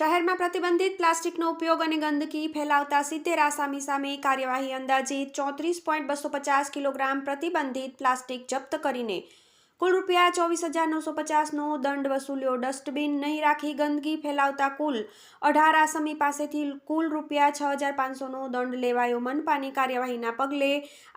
શહેરમાં પ્રતિબંધિત પ્લાસ્ટિકનો ઉપયોગ અને ગંદકી ફેલાવતા સિત્તેર આસામી સામે કાર્યવાહી અંદાજિત ચોત્રીસ પોઈન્ટ બસો પચાસ કિલોગ્રામ પ્રતિબંધિત પ્લાસ્ટિક જપ્ત કરીને કુલ રૂપિયા ચોવીસ હજાર નવસો પચાસનો દંડ વસૂલ્યો. ડસ્ટબિન નહીં રાખી ગંદકી ફેલાવતા કુલ અઢાર આસામી પાસેથી કુલ રૂપિયા છ હજાર પાંચસોનો દંડ લેવાયો. મનપાની કાર્યવાહીના પગલે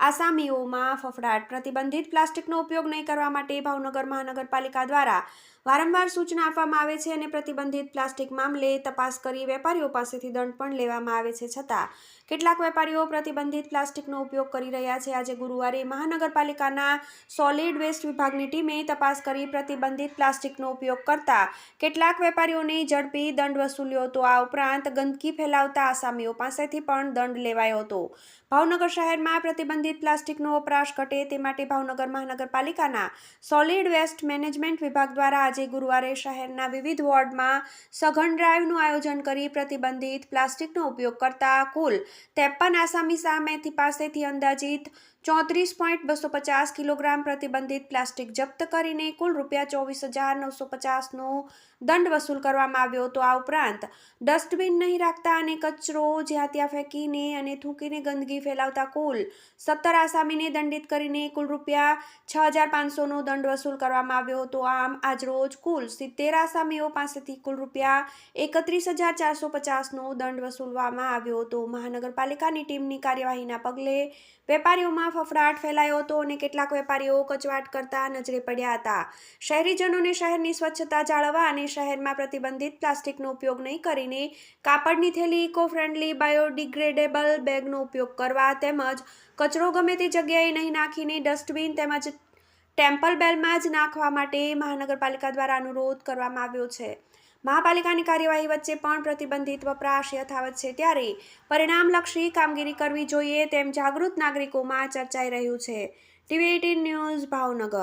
આસામીઓમાં ફફડાટ. પ્રતિબંધિત પ્લાસ્ટિકનો ઉપયોગ નહીં કરવા માટે ભાવનગર મહાનગરપાલિકા દ્વારા વારંવાર સૂચના આપવામાં આવે છે અને પ્રતિબંધિત પ્લાસ્ટિક મામલે તપાસ કરી વેપારીઓ પાસેથી દંડ પણ લેવામાં આવે છે. છતાં કેટલાક વેપારીઓ પ્રતિબંધિત પ્લાસ્ટિકનો ઉપયોગ કરી રહ્યા છે. આજે ગુરુવારે મહાનગરપાલિકાના સોલિડ વેસ્ટ વિભાગની ટીમે તપાસ કરી પ્રતિબંધિત પ્લાસ્ટિકનો ઉપયોગ કરતા કેટલાક વેપારીઓને ઝડપી દંડ વસૂલ્યો હતો. આ ઉપરાંત ગંદકી ફેલાવતા આસામીઓ પાસેથી પણ દંડ લેવાયો હતો. ભાવનગર શહેરમાં પ્રતિબંધિત પ્લાસ્ટિકનો વપરાશ ઘટે તે માટે ભાવનગર મહાનગરપાલિકાના સોલિડ વેસ્ટ મેનેજમેન્ટ વિભાગ દ્વારા આજે ગુરુવારે શહેરના વિવિધ વોર્ડમાં સઘન ડ્રાઈવનું આયોજન કરી પ્રતિબંધિત પ્લાસ્ટિકનો ઉપયોગ કરતા કુલ ત્રેપન આસામી સામેથી પાસેથી અંદાજિત ચોત્રીસ પોઈન્ટ બસો પચાસ કિલોગ્રામ પ્રતિબંધિત પ્લાસ્ટિક જપ્ત કરીને કુલ રૂપિયા ચોવીસ હજાર નવસો પચાસનો દંડ વસૂલ કરવામાં આવ્યો હતો. આ ઉપરાંત ડસ્ટબિન નહીં રાખતા અને કચરો જ્યાં ત્યાં ફેંકીને અને થૂકીને ગંદકી ફેલાવતા કુલ સત્તર આસામીને દંડિત કરીને કુલ રૂપિયા છ હજાર પાંચસોનો દંડ વસૂલ કરવામાં આવ્યો હતો. આમ આજરોજ કુલ સિત્તેર આસામીઓ પાસેથી કુલ રૂપિયા એકત્રીસ હજાર ચારસો પચાસનો દંડ વસૂલવામાં આવ્યો હતો. મહાનગરપાલિકાની ટીમની કાર્યવાહીના પગલે વેપારીઓમાં ફફડાટ ફેલાયો હતો અને કેટલાક વેપારીઓ કચવાટ કરતા નજરે પડ્યા હતા. શહેરીજનોને શહેરની સ્વચ્છતા જાળવવા અને શહેરમાં પ્રતિબંધિત પ્લાસ્ટિકનો ઉપયોગ નહીં કરીને કાપડની થેલી ઇકો ફ્રેન્ડલી બાયોડિગ્રેડેબલ બેગનો ઉપયોગ કરવા તેમજ કચરો ગમે તે જગ્યાએ નહીં નાખીને ડસ્ટબિન તેમજ ટેમ્પલ બેલમાં જ નાખવા માટે મહાનગરપાલિકા દ્વારા અનુરોધ કરવામાં આવ્યો છે. મહાપાલિકાની કાર્યવાહી વચ્ચે પણ પ્રતિબંધિત વપરાશ યથાવત છે ત્યારે પરિણામલક્ષી કામગીરી કરવી જોઈએ તેમ જાગૃત નાગરિકોમાં ચર્ચાઈ રહ્યું છે. TV eighteen news Bhavnagar